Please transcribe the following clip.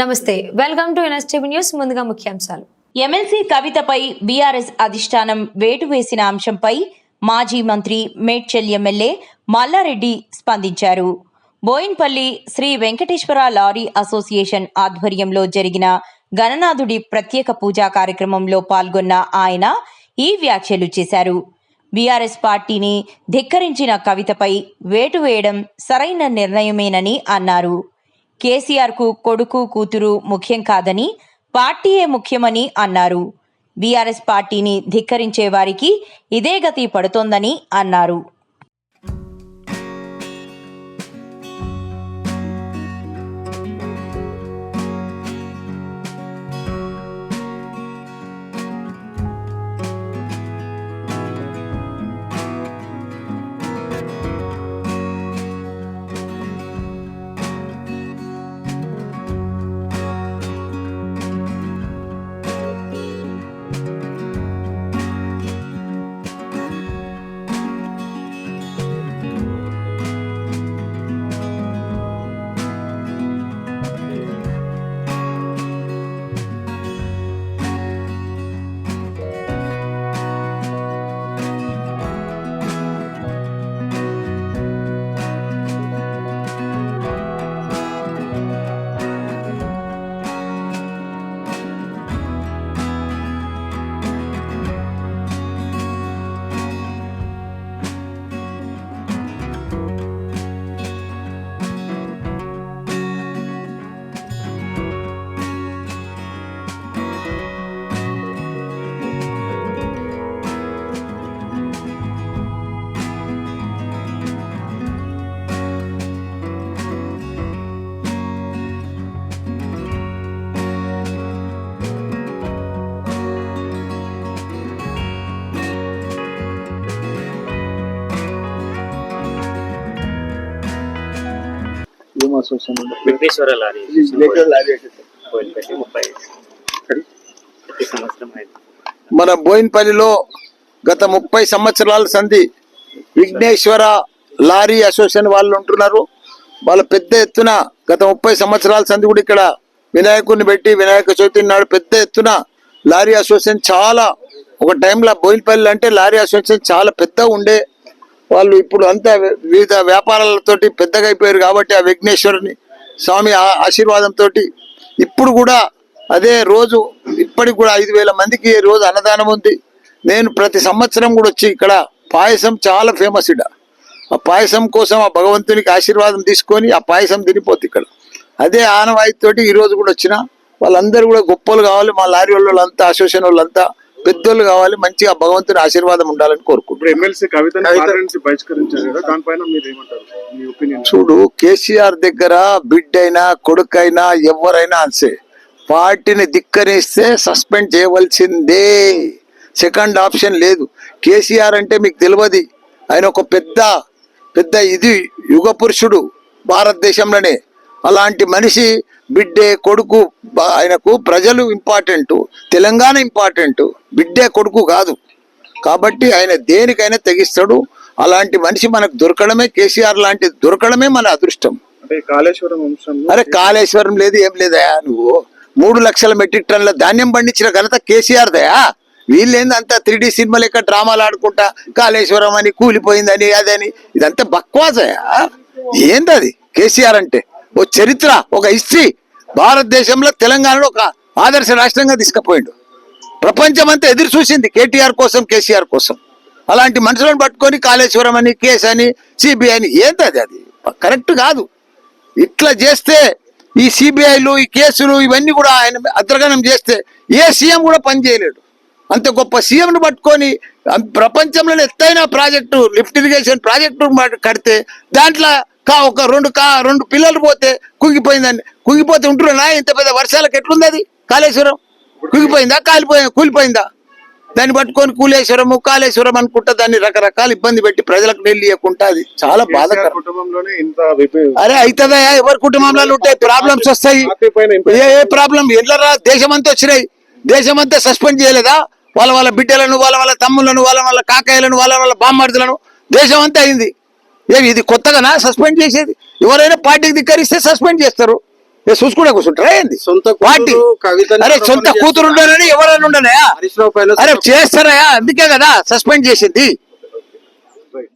నమస్తే welcome to NSTV news ముందుగా ముఖ్యాంశాలు. ఎమ్మెల్సీ కవితపై బీఆర్ఎస్ అధిష్టానం వేటు వేసిన అంశంపై మాజీ మంత్రి మేడ్చల్ ఎమ్మెల్యే మల్లారెడ్డి స్పందించారు. బోయిన్పల్లి శ్రీ వెంకటేశ్వర లారీ అసోసియేషన్ ఆధ్వర్యంలో జరిగిన గణనాథుడి ప్రత్యేక పూజా కార్యక్రమంలో పాల్గొన్న ఆయన ఈ వ్యాఖ్యలు చేశారు. బీఆర్ఎస్ పార్టీని ధిక్కరించిన కవితపై వేటు వేయడం సరైన నిర్ణయమేనని అన్నారు. కేసీఆర్కు కొడుకు కూతురు ముఖ్యం కాదని పార్టీయే ముఖ్యమని అన్నారు. బీఆర్ఎస్ పార్టీని ధిక్కరించే వారికి ఇదే గతి పడుతోందని అన్నారు. ఏం అసోసియేషన్ లారీ లారీ ముప్పై ప్రతి సంవత్సరం మన బోయిన్పల్లిలో గత ముప్పై సంవత్సరాల సంధి విఘ్నేశ్వర లారీ అసోసియేషన్ వాళ్ళు ఉంటున్నారు. వాళ్ళు పెద్ద ఎత్తున గత ముప్పై సంవత్సరాల సంధి కూడా ఇక్కడ వినాయకుడిని పెట్టి వినాయక చవితి నాడు పెద్ద ఎత్తున లారీ అసోసియేషన్ చాలా ఒక టైంలో బోయిన్పల్లి అంటే లారీ అసోసియేషన్ చాలా పెద్ద ఉండే వాళ్ళు ఇప్పుడు అంతా వివిధ వ్యాపారాలతోటి పెద్దగా అయిపోయారు కాబట్టి ఆ విఘ్నేశ్వరుని స్వామి ఆ- ఆశీర్వాదంతో ఇప్పుడు కూడా అదే రోజు ఇప్పటికి కూడా ఐదు వేల మందికి రోజు అన్నదానం ఉంది. నేను ప్రతి సంవత్సరం కూడా వచ్చి ఇక్కడ పాయసం చాలా ఫేమస్ ఇడ ఆ పాయసం కోసం ఆ భగవంతునికి ఆశీర్వాదం తీసుకొని ఆ పాయసం తినిపోతుంది ఇక్కడ. అదే ఆనవాయితోటి ఈరోజు కూడా వచ్చిన. వాళ్ళందరూ కూడా గొప్పలు కావాలి. మా లారీ వాళ్ళంతా అసోసియేషన్ వాళ్ళంతా పెద్దోళ్ళు కావాలి మంచిగా భగవంతుని ఆశీర్వాదం ఉండాలని కోరుకుంటున్నాను ఒపీనియన్ చూడు కేసీఆర్ దగ్గర బిడ్డైనా కొడుకైనా ఎవరైనా అంతే. పార్టీని ధిక్కరిస్తే సస్పెండ్ చేయవలసిందే. సెకండ్ ఆప్షన్ లేదు. కేసీఆర్ అంటే మీకు తెలియదు. ఆయన ఒక పెద్ద పెద్ద ఇది యుగ పురుషుడు భారతదేశంలోనే. అలాంటి మనిషి బిడ్డే కొడుకు ఆయనకు ప్రజలు ఇంపార్టెంట్ తెలంగాణ ఇంపార్టెంట్ బిడ్డే కొడుకు కాదు. కాబట్టి ఆయన దేనికైనా తెగిస్తాడు. అలాంటి మనిషి మనకు దొరకడమే కేసీఆర్ లాంటి దొరకడమే మన అదృష్టం. అంటే కాళేశ్వరం అరే కాళేశ్వరం లేదు ఏం లేదయా నువ్వు? మూడు లక్షల మెట్రిక్ టన్నుల ధాన్యం పండించిన ఘనత కేసీఆర్ దయా వీళ్ళేంది అంతా త్రీ డి సినిమా లెక్క డ్రామాలు ఆడుకుంటా కాళేశ్వరం అని కూలిపోయిందని అదని? ఇదంతా బక్వాసయా? ఏంది అది కేసీఆర్ అంటే? ఓ చరిత్ర ఒక హిస్టరీ భారతదేశంలో తెలంగాణలో ఒక ఆదర్శ రాష్ట్రంగా తీసుకుపోయిండు. ప్రపంచం అంతా ఎదురు చూసింది కేటీఆర్ కోసం కేసీఆర్ కోసం. అలాంటి మనుషులను పట్టుకొని కాళేశ్వరం అని కేసు అని సిబిఐ అని ఏంటది అది? అది కరెక్ట్ కాదు. ఇట్లా చేస్తే ఈ సిబిఐలు ఈ కేసులు ఇవన్నీ కూడా ఆయన అద్రగణం చేస్తే ఏ సీఎం కూడా పని చేయలేడు. అంత గొప్ప సీఎంను పట్టుకొని ప్రపంచంలోనే ఎత్తైన ప్రాజెక్టు లిఫ్ట్ ఇరిగేషన్ ప్రాజెక్టు కడితే దాంట్లో కా ఒక రెండు కా రెండు పిల్లలు పోతే కుంగిపోయిందని కుంగిపోతే ఉంటున్నా ఇంత పెద్ద వర్షాలకు ఎట్లుంది అది? కాళేశ్వరం? కుంగిపోయిందా? కాలిపోయిందా కూలిపోయిందా? దాన్ని పట్టుకొని కూలేశ్వరము కాళేశ్వరం అనుకుంటా దాన్ని రకరకాల ఇబ్బంది పెట్టి ప్రజలకు నీళ్ళు ఇవ్వకుండా అది చాలా బాధకరం. విప- అరే అవుతుందా ఎవరి కుటుంబంలో ఉంటాయి ప్రాబ్లమ్స్ వస్తాయి. ఏ ఏ ప్రాబ్లం ఎల్లరా దేశమంతా వచ్చినాయి. దేశమంతా సస్పెండ్ చేయలేదా? వాళ్ళ వాళ్ళ బిడ్డలను వాళ్ళ వాళ్ళ తమ్ములను వాళ్ళ వాళ్ళ కాకాయలను వాళ్ళ వాళ్ళ బామ్మర్దులను దేశం అంతా అయింది. ఇది కొత్తగానా? సస్పెండ్ చేసేది? ఎవరైనా పార్టీకి ధిక్కరిస్తే సస్పెండ్ చేస్తారు. చూసుకుంటే కూర్చుంటారా? ఏంది? సొంత కవితని అరే సొంత కూతురు. ఉండనని ఎవరైనా ఉండనే హరీష్ రావు పైన అరే సొంత- చేస్తారా? అందుకే కదా సస్పెండ్ చేసింది.